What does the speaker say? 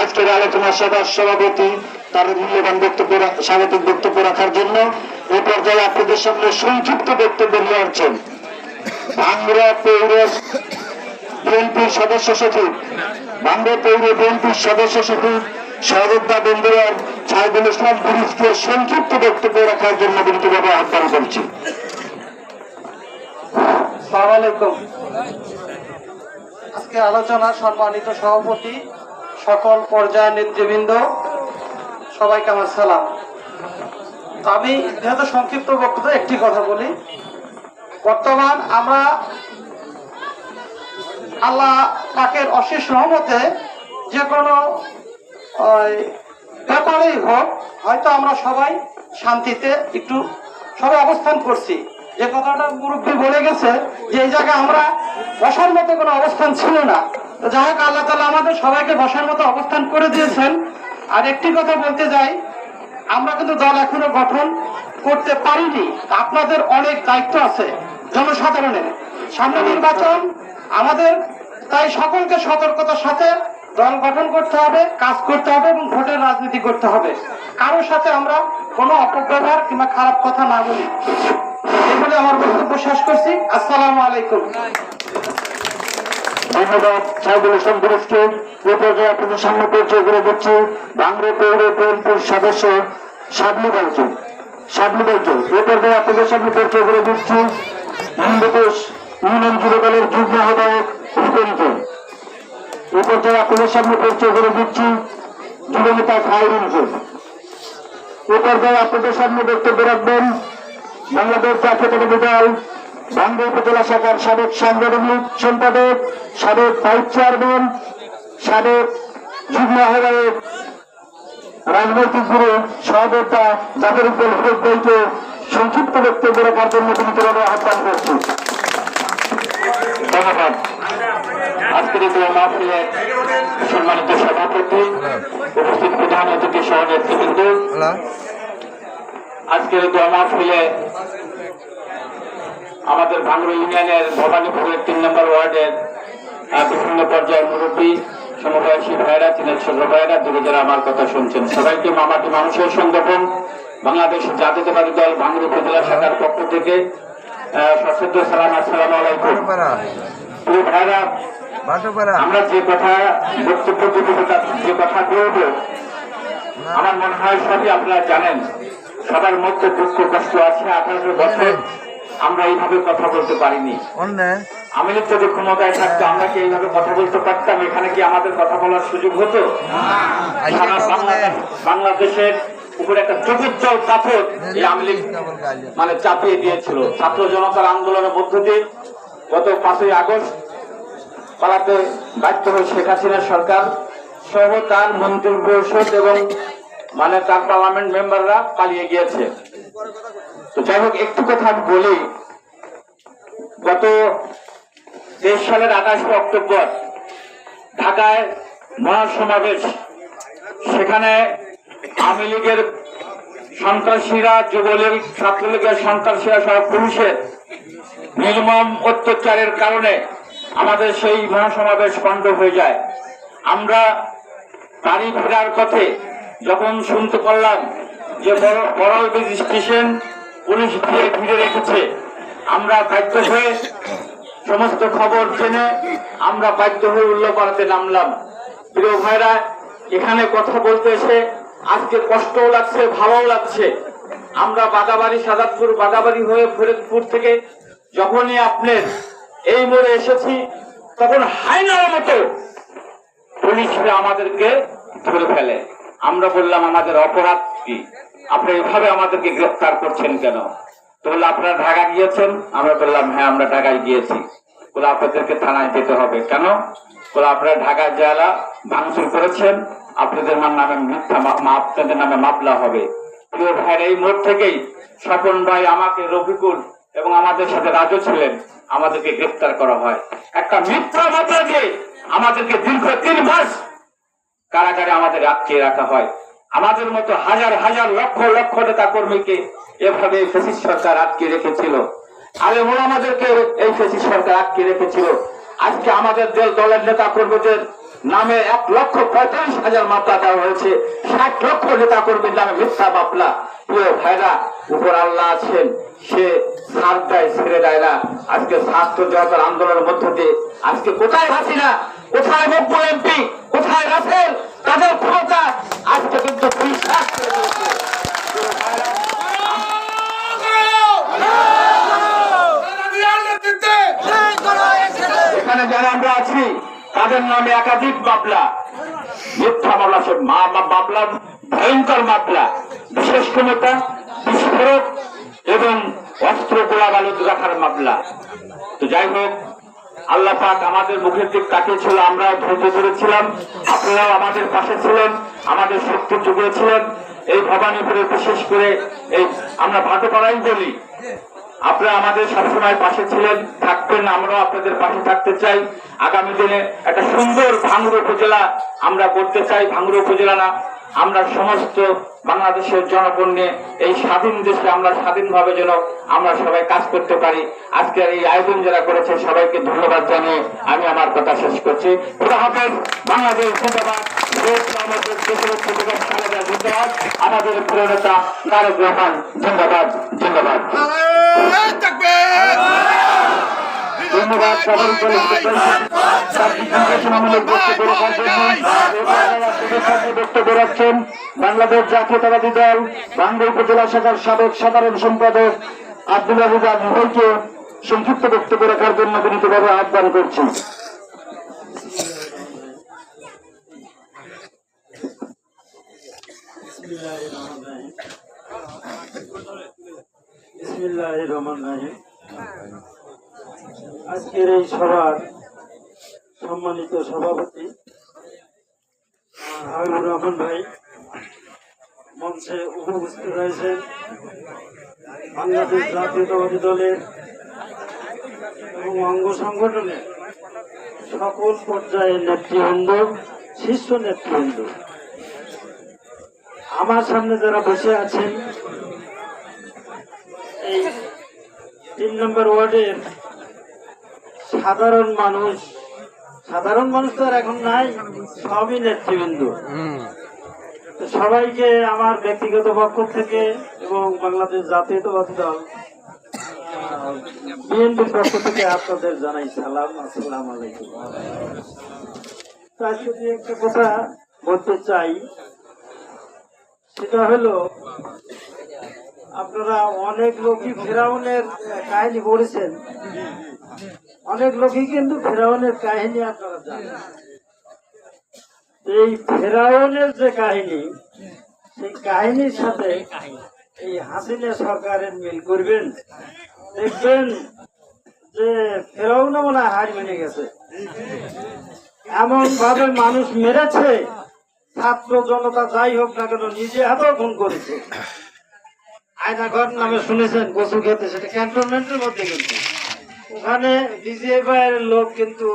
আজকের আলোচনা সভার সভাপতি তার মূল্যবান বক্তব্য স্বাগতিক বক্তব্য রাখার জন্য এই পর্যায়ে আপনাদের সামনে সংক্ষিপ্ত বক্তব্য নিয়ে আসছেন। পৌর বিএনপির সদস্য সচিব ভাঙ্গুরা পৌর বিএনপির সদস্য সচিব সহযোদ্ধা বন্ধুরার সাহেবুল ইসলাম সংক্ষিপ্ত বক্তব্য রাখার জন্য বিনীতভাবে আহ্বান করছি। সালাম আলাইকুম। আজকে আলোচনা সম্মানিত সভাপতি, সকল পর্যায়ের নেতৃবৃন্দ, সবাইকে আমার সালাম। আমি যেহেতু সংক্ষিপ্ত বক্তব্য একটি কথা বলি, বর্তমান আমরা আল্লাহ পাকের অশেষ রহমতে যে কোনো ব্যাপারেই হোক, হয়তো আমরা সবাই শান্তিতে একটু সবাই অবস্থান করছি। যে কথাটা মুরব্বী বলে গেছে যে এই জায়গায় আমরা বসার মতো কোনো অবস্থান ছিল না। তো যাই হোক, আল্লাহ তালা আমাদের সবাইকে বসার মতো অবস্থান করে দিয়েছেন। আর একটি কথা বলতে যাই, আমরা কিন্তু দল এখনও গঠন করতে পারিনি। আপনাদের অনেক দায়িত্ব আছে জনসাধারণের। সামনে নির্বাচন আমাদের, তাই সকলকে সতর্কতার সাথে দল গঠন করতে হবে, কাজ করতে হবে এবং ভোটের রাজনীতি করতে হবে। কারোর সাথে আমরা কোনো অপব্যবহার কিংবা খারাপ কথা না বলি। এই বলে আমার বক্তব্য শেষ করছি। আসসালামু আলাইকুম। ধন্যবাদ। সদস্য যুগ্ম আহ্বায়ক পর্যায়ে আপনাদের সামনে পরিচয় করে দিচ্ছি, যুবনেতা খায়রুলকে এ পর্যায়ে আপনাদের সামনে বক্তব্য রাখবেন। বাংলাদেশ জাতীয়তাবাদী দল, বাংলা উপজেলা শাখার সাবেক সাংগঠনিক সম্পাদক, সাবেক ভাইস চেয়ারম্যান, সাবেক যুগ্ম আহ্বায়ক, রাজনৈতিক গুরু জাফর ইকবাল ফিরোজ ভাইকে সংক্ষিপ্ত বক্তব্য রাখার জন্য বিনীতভাবে আহ্বান করছি। ধন্যবাদ। আজকের এই মাহফিলের সম্মানিত সভাপতি উপস্থিত প্রধান অতিথি সহ নেতৃবৃন্দ। আজকের এই দোয়া মাহফিলে আমাদের ভাঙড় ইউনিয়নের ভবানীপুরের তিন নম্বর ওয়ার্ডের বিভিন্ন পর্যায়ের মুরব্বী সমবয়সী ভাইরা তিনের ছোট ভাইরা দূরে যারা আমার কথা শুনছেন। সবাইকে মামাটি মানুষের সংগঠন বাংলাদেশ জাতীয়তাবাদী দল ভাঙড় উপজেলা শাখার পক্ষ থেকে সশ্রদ্ধ সালাম আসসালাম আলাইকুম। ভাইরা আমরা যে কথা বক্তব্য দেবো তা- যে কথা বলব আমার মনে হয় সবই আপনারা জানেন। সবার মধ্যে দুঃখ কষ্ট আছে আঠারো বছর আমরা এইভাবে কথা বলতে পারিনি। আমি যদি ক্ষমতায় থাকতো আমরা কি এইভাবে কথা বলতে পারতাম? এখানে কি আমাদের কথা বলার সুযোগ হতো? বাংলাদেশের উপরে একটা চতুর্থ পাথর এই আওয়ামী লীগ মানে চাপিয়ে দিয়েছিল। ছাত্র জনতার আন্দোলনের মধ্য দিয়ে গত পাঁচই আগস্ট পালাতে বাধ্য হয়ে শেখ হাসিনা সরকার। সহ তার মন্ত্রী পরিষদ এবং মানে তার পার্লামেন্ট মেম্বাররা পালিয়ে গিয়েছে। তো যাই হোক, একটু কথা বলি। গত তেইশ সালের আঠাশে অক্টোবর ঢাকায় মহাসমাবেশ। সেখানে আওয়ামী লীগের সন্ত্রাসীরা, যুবলীগ, ছাত্রলীগের সন্ত্রাসীরা সহ পুলিশের নির্মম অত্যাচারের কারণে আমাদের সেই মহাসমাবেশ বন্ধ হয়ে যায়। আমরা বাড়ি ফেরার পথে যখন শুনতে পারলাম যে বড়- ব্রিজ স্টেশন পুলিশ দিয়ে ঘিরে রেখেছে, আমরা বাধ্য হয়ে সমস্ত খবর জেনে আমরা বাধ্য হয়ে উল্লপাড়াতে নামলাম। প্রিয় ভাইরা, এখানে কথা বলতে এসে আজকে কষ্টও লাগছে, ভালোও লাগছে। আমরা বাগাবাড়ি সাদাতপুর বাগাবাড়ি হয়ে ফরিদপুর থেকে যখনই আপনার এই মোড়ে এসেছি, তখন হাইনার মতো পুলিশরা আমাদেরকে ধরে ফেলে। আমরা বললাম, আমাদের অপরাধ কি? আপনি এভাবে আমাদেরকে গ্রেফতার করছেন কেন? তো বলল, আপনারা ঢাকা গিয়েছেন? আমরা বললাম হ্যাঁ আমরা ঢাকায় গিয়েছি। বলে আপনাদেরকে থানায় যেতে হবে। কেন? বলে আপনারা ঢাকা জেলা ভাঙচুর করেছেন। আপনাদের নামে মিথ্যা আপনাদের নামে মামলা হবে। ভাইয়ের, এই মোড় থেকেই স্বপন ভাই আমাকে, রফিকুল এবং আমাদের সাথে রাজু ছিলেন। আমাদেরকে গ্রেফতার করা হয়। একটা মিথ্যা মামলা দিয়ে আমাদেরকে দীর্ঘ তিন মাস কারাগারে আমাদের আটকে রাখা হয়। আমাদের মতো হাজার হাজার লক্ষ লক্ষ নেতা কর্মীকে এভাবে ফেসিস সরকার আটকে রেখেছিল। আলে আমাদেরকে এই ফেসিস সরকার আটকে রেখেছিল। আজকে আমাদের দল দলের নেতা কর্মীদের নামে এক লক্ষ পঁয়তাল্লিশ হাজার মামলা দেওয়া হয়েছে। ষাট লক্ষ নেতা কর্মীর নামে মিথ্যা মামলা। প্রিয় ভাইরা, উপর আল্লাহ আছেন, সে দেয় ছেড়ে দেয় না। আজকে ছাত্র জনতার আন্দোলনের মধ্য দিয়ে। আজকে কোথায় হাসিনা? কোথায় মকবুল এমপি? কোথায় রাফেল তাদের ক্ষমতা আজকে কিন্তু এখানে যারা আমরা আছি, তাদের নামে একাধিক মামলা। মিথ্যা মামলা সে মামলা ভয়ঙ্কর মামলা। বিশেষ ক্ষমতা, বিস্ফোরক এবং অস্ত্র গোলা বালুদ রাখার মামলা। তো যাই হোক, আল্লাহ পাক আমাদের মুখের দিক তাকিয়েছিল, আমরাও ধৈর্য ধরেছিলাম, আপনারাও আমাদের পাশে ছিলেন, আমাদের শক্তি জুগিয়েছিলেন। এই ভবানীপুরে বিশেষ করে এই আমরা ভাটপাড়াই বলি, আপনারা আমাদের সবসময় পাশে ছিলেন, থাকবেন, আমরাও আপনাদের পাশে থাকতে চাই। আগামী দিনে একটা সুন্দর ভাঙ্গুর উপজেলা আমরা করতে চাই, ভাঙ্গুর উপজেলা না আমরা সমস্ত বাংলাদেশের জনগণ নিয়ে এই স্বাধীন দেশে আমরা স্বাধীনভাবে যেন আমরা সবাই কাজ করতে পারি। আজকের এই আয়োজন যারা করেছে, সবাইকে ধন্যবাদ জানিয়ে আমি আমার কথা শেষ করছি। আমাদের নেতা তারেক রহমান, জিন্দাবাদ জিন্দাবাদ। ধন্যবাদ সকল বক্তব্য রাখছেন বাংলাদেশ জাতীয়তাবাদী দল বাংলা উপজেলা শাখার সাবেক সাধারণ সম্পাদক আব্দুল আজিজ ভাইকে সংক্ষিপ্ত বক্তব্য রাখার জন্য বিনীতভাবে আহ্বান করছি বিসমিল্লাহ রহমান রাহিম। আজকের এই সভার সম্মানিত সভাপতি, হাবিবুর রহমান ভাই, মঞ্চে উপস্থিত রয়েছেন বাংলাদেশ জাতীয়তাবাদী দলের এবং অঙ্গ সংগঠনের সকল পর্যায়ের নেতৃবৃন্দ, শীর্ষ নেতৃবৃন্দ। আমার সামনে যারা বসে আছেন, এই তিন নম্বর ওয়ার্ডের সাধারণ মানুষ সাধারণ মানুষ তো আর এখন নাই সবই নেতৃবৃন্দ। তো সবাইকে আমার ব্যক্তিগত পক্ষ থেকে এবং বাংলাদেশ জাতীয়তাবাদী দল বিএনপির পক্ষ থেকে আপনাদের জানাই সালাম আসসালাম আলাইকুম। তো আজকে যে একটা কথা বলতে চাই সেটা হলো আপনারা অনেক লোকই ফেরাউনের কাহিনী পড়েছেন। অনেক লোকই কিন্তু ফেরাউনের কাহিনী আপনারা জানেন। এই ফেরাউনের যে কাহিনী, সেই কাহিনীর সাথে এই হাসিনা সরকারের মিল করবেন। দেখবেন যে ফেরাউন মনে হয় হার মেনে গেছে। এমন ভাবে মানুষ মেরেছে, ছাত্র জনতা যাই হোক না কেন নিজে হাতেও খুন করেছে। আয়নাঘর নামে শুনেছেন, কচু খেতে, সেটা ক্যান্টনমেন্টের মধ্যে কিন্তু। ওখানে বিজেপি লোক কিন্তু